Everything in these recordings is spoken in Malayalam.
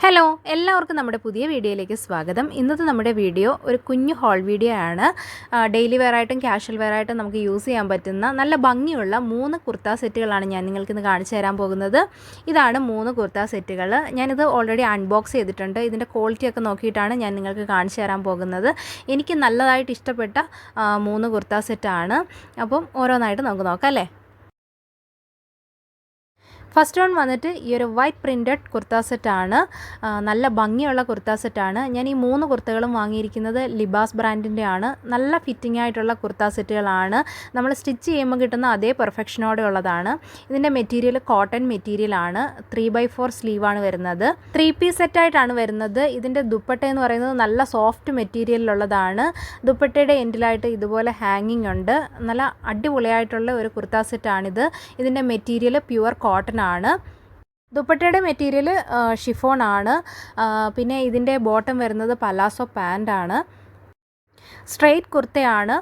ഹലോ എല്ലാവർക്കും നമ്മുടെ പുതിയ വീഡിയോയിലേക്ക് സ്വാഗതം. ഇന്നത്തെ നമ്മുടെ വീഡിയോ ഒരു കുഞ്ഞു ഹോൾ വീഡിയോ ആണ്. ഡെയിലി വെയർ ആയിട്ടും ക്യാഷ്വൽ വെയർ ആയിട്ടും നമുക്ക് യൂസ് ചെയ്യാൻ പറ്റുന്ന നല്ല ഭംഗിയുള്ള മൂന്ന് കുർത്ത സെറ്റുകളാണ് ഞാൻ നിങ്ങൾക്ക് ഇന്ന് കാണിച്ചു തരാൻ പോകുന്നത്. ഇതാണ് മൂന്ന് കുർത്ത സെറ്റുകൾ ഞാനിത് ഓൾറെഡി അൺബോക്സ് ചെയ്തിട്ടുണ്ട്. ഇതിന്റെ ക്വാളിറ്റി ഒക്കെ നോക്കിയിട്ടാണ് ഞാൻ നിങ്ങൾക്ക് കാണിച്ചു തരാൻ പോകുന്നത്. എനിക്ക് നല്ലതായിട്ട് ഇഷ്ടപ്പെട്ട മൂന്ന് കുർത്ത സെറ്റാണ് അപ്പം ഓരോന്നായിട്ട് നമുക്ക് നോക്കാം അല്ലേ? ഫസ്റ്റ് വൺ വന്നിട്ട് ഈ ഒരു വൈറ്റ് പ്രിന്റഡ് കുർത്ത സെറ്റാണ് നല്ല ഭംഗിയുള്ള കുർത്ത സെറ്റാണ് ഞാൻ ഈ മൂന്ന് കുർത്തകളും വാങ്ങിയിരിക്കുന്നത് ലിബാസ് ബ്രാൻഡിന്റെ ആണ്. നല്ല ഫിറ്റിംഗ് ആയിട്ടുള്ള കുർത്ത സെറ്റുകളാണ് നമ്മൾ സ്റ്റിച്ച് ചെയ്യുമ്പോൾ കിട്ടുന്ന അതേ പെർഫെക്ഷനോടെ ഉള്ളതാണ്. ഇതിന്റെ മെറ്റീരിയൽ കോട്ടൺ മെറ്റീരിയൽ ആണ്. ത്രീ ബൈ ഫോർ സ്ലീവാണ് വരുന്നത്. ത്രീ പീസ് സെറ്റായിട്ടാണ് വരുന്നത്. ഇതിന്റെ ദുപ്പട്ട എന്ന് പറയുന്നത് നല്ല സോഫ്റ്റ് മെറ്റീരിയലിലുള്ളതാണ് ദുപ്പട്ടയുടെ എൻഡിലായിട്ട് ഇതുപോലെ ഹാങ്ങിങ് ഉണ്ട്. നല്ല അടിപൊളിയായിട്ടുള്ള ഒരു കുർത്ത സെറ്റാണിത് ഇതിന്റെ മെറ്റീരിയൽ പ്യുവർ കോട്ടൺ ആണ്. ദുപ്പട്ടയുടെ മെറ്റീരിയൽ ഷിഫോൺ ആണ്. പിന്നെ ഇതിന്റെ ബോട്ടം വരുന്നത് പലാസോ പാന്റ് ആണ്. സ്ട്രെയിറ്റ് കുർത്തയാണ്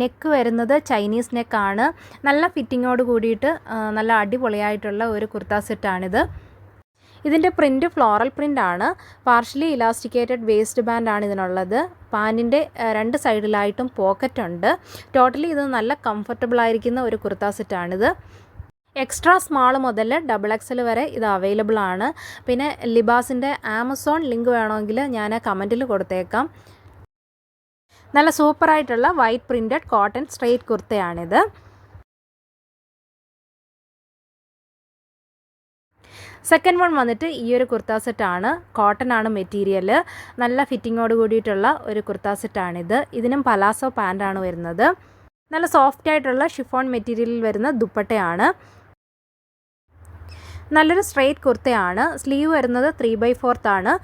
നെക്ക് വരുന്നത് ചൈനീസ് നെക്കാണ് നല്ല ഫിറ്റിങ്ങോട് കൂടിയിട്ട് നല്ല അടിപൊളിയായിട്ടുള്ള ഒരു കുർത്ത സെറ്റാണിത് ഇതിന്റെ പ്രിന്റ് ഫ്ലോറൽ പ്രിന്റ് ആണ്. പാർഷ്യലി ഇലാസ്റ്റിക്കേറ്റഡ് വേസ്റ്റ് ബാൻഡ് ആണ് ഇതിനുള്ളത്. പാന്റിന്റെ രണ്ട് സൈഡിലായിട്ടും പോക്കറ്റ് ഉണ്ട്. ടോട്ടലി ഇത് നല്ല കംഫർട്ടബിൾ ആയിരിക്കുന്ന ഒരു കുർത്ത സെറ്റാണിത് എക്സ്ട്രാ സ്മാൾ മുതൽ ഡബിൾ എക്സൽ വരെ ഇത് അവൈലബിൾ ആണ്. പിന്നെ ലിബാസിന്റെ ആമസോൺ ലിങ്ക് വേണമെങ്കിൽ ഞാൻ കമന്റിൽ കൊടുത്തേക്കാം. നല്ല സൂപ്പറായിട്ടുള്ള വൈറ്റ് പ്രിന്റഡ് കോട്ടൺ സ്ട്രെയിറ്റ് കുർത്തയാണിത്. സെക്കൻഡ് വൺ വന്നിട്ട് ഈ ഒരു കുർത്ത സെറ്റാണ്. കോട്ടൺ ആണ് മെറ്റീരിയൽ. നല്ല ഫിറ്റിങ്ങോട് കൂടിയിട്ടുള്ള ഒരു കുർത്ത സെറ്റാണിത്. ഇതിനും പലാസോ പാന്റാണ് വരുന്നത്. നല്ല സോഫ്റ്റ് ആയിട്ടുള്ള ഷിഫോൺ മെറ്റീരിയലിൽ വരുന്ന ദുപ്പട്ടയാണ്. നല്ലൊരു സ്ട്രെയിറ്റ് കുർത്തയാണ്. സ്ലീവ് വരുന്നത് ത്രീ ബൈ ഫോർത്ത് ആണ്.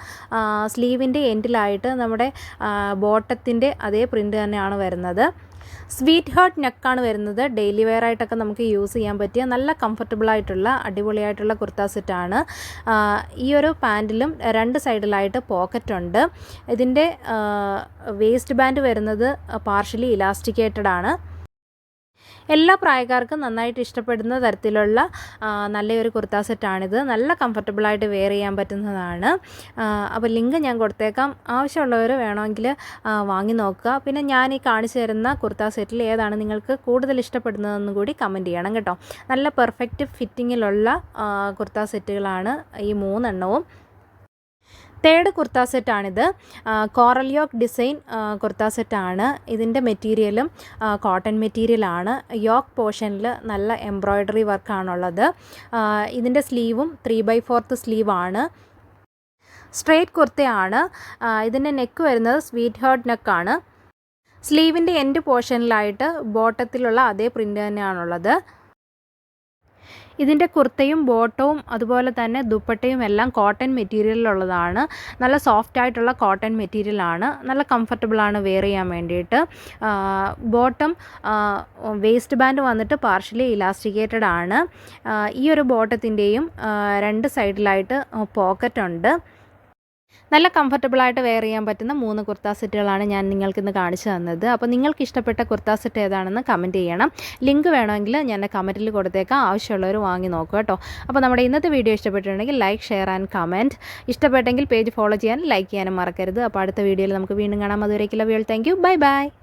സ്ലീവിന്റെ എൻഡിലായിട്ട് നമ്മുടെ ബോട്ടത്തിന്റെ അതേ പ്രിന്റ് തന്നെയാണ് വരുന്നത്. സ്വീറ്റ് ഹാർട്ട് നെക്കാണ് വരുന്നത്. ഡെയിലി വെയർ ആയിട്ടൊക്കെ നമുക്ക് യൂസ് ചെയ്യാൻ പറ്റിയ നല്ല കംഫർട്ടബിൾ ആയിട്ടുള്ള അടിപൊളിയായിട്ടുള്ള കുർത്ത സെറ്റാണ് ഈ ഒരു പാന്റിലും രണ്ട് സൈഡിലായിട്ട് പോക്കറ്റ് ഉണ്ട്. ഇതിന്റെ വേസ്റ്റ് ബാൻഡ് വരുന്നത് പാർഷ്യലി ഇലാസ്റ്റിക്കേറ്റഡ് ആണ്. എല്ലാ പ്രായക്കാർക്കും നന്നായിട്ട് ഇഷ്ടപ്പെടുന്ന തരത്തിലുള്ള നല്ലൊരു കുർത്ത സെറ്റാണിത്. നല്ല കംഫർട്ടബിളായിട്ട് വെയർ ചെയ്യാൻ പറ്റുന്നതാണ്. അപ്പോൾ ലിങ്ക് ഞാൻ കൊടുത്തേക്കാം. ആവശ്യമുള്ളവർ വേണമെങ്കിൽ വാങ്ങി നോക്കുക. പിന്നെ ഞാൻ ഈ കാണിച്ചു തരുന്ന കുർത്ത സെറ്റിൽ ഏതാണ് നിങ്ങൾക്ക് കൂടുതൽ ഇഷ്ടപ്പെടുന്നതെന്ന് കൂടി കമന്റ് ചെയ്യണം കേട്ടോ. നല്ല പെർഫെക്റ്റ് ഫിറ്റിങ്ങിലുള്ള കുർത്ത സെറ്റുകളാണ് ഈ മൂന്നെണ്ണവും. തേർഡ് കുർത്ത സെറ്റാണിത്. കോറൽ യോക്ക് ഡിസൈൻ കുർത്ത സെറ്റാണ്. ഇതിന്റെ മെറ്റീരിയലും കോട്ടൺ മെറ്റീരിയലാണ്. യോക്ക് പോർഷനിൽ നല്ല എംബ്രോയ്ഡറി വർക്കാണുള്ളത്. ഇതിന്റെ സ്ലീവും ത്രീ ബൈ ഫോർത്ത് സ്ലീവാണ്. സ്ട്രെയിറ്റ് കുർത്തയാണ്. ഇതിന്റെ നെക്ക് വരുന്നത് സ്വീറ്റ് ഹേർട്ട് നെക്കാണ്. സ്ലീവിന്റെ എൻഡ് പോർഷനിലായിട്ട് ബോട്ടത്തിലുള്ള അതേ പ്രിന്റ് തന്നെയാണുള്ളത്. ഇതിന്റെ കുർത്തയും ബോട്ടവും അതുപോലെ തന്നെ ദുപ്പട്ടയും എല്ലാം കോട്ടൺ മെറ്റീരിയലിലുള്ളതാണ് നല്ല സോഫ്റ്റ് ആയിട്ടുള്ള കോട്ടൺ മെറ്റീരിയലാണ് നല്ല കംഫർട്ടബിളാണ് വെയർ ചെയ്യാൻ വേണ്ടിയിട്ട്. ബോട്ടം വേസ്റ്റ് ബാൻഡ് വന്നിട്ട് പാർഷ്യലി ഇലാസ്റ്റിക്കേറ്റഡ് ആണ്. ഈ ഒരു ബോട്ടത്തിന്റെയും രണ്ട് സൈഡിലായിട്ട് പോക്കറ്റ് ഉണ്ട്. നല്ല കംഫർട്ടബിളായിട്ട് വെയർ ചെയ്യാൻ പറ്റുന്ന മൂന്ന് കുർത്താ സെറ്റുകളാണ് ഞാൻ നിങ്ങൾക്കിന്ന് കാണിച്ചു തന്നത്. അപ്പോൾ നിങ്ങൾക്ക് ഇഷ്ടപ്പെട്ട കുർത്താ സെറ്റ് ഏതാണെന്ന് കമന്റ് ചെയ്യണം. ലിങ്ക് വേണമെങ്കിൽ ഞാൻ കമന്റിൽ കൊടുത്തേക്കാം. ആവശ്യമുള്ളവർ വാങ്ങി നോക്കുക കേട്ടോ. അപ്പോൾ നമ്മുടെ ഇന്നത്തെ വീഡിയോ ഇഷ്ടപ്പെട്ടിട്ടുണ്ടെങ്കിൽ ലൈക്ക് ഷെയർ ആൻഡ് കമന്റ് ഇഷ്ടപ്പെട്ടെങ്കിൽ പേജ് ഫോളോ ചെയ്യാൻ ലൈക്ക് ചെയ്യാനും മറക്കരുത്. അപ്പോൾ അടുത്ത വീഡിയോയിൽ നമുക്ക് വീണ്ടും കാണാം. അതുവരേക്കുള്ള video thank you bye bye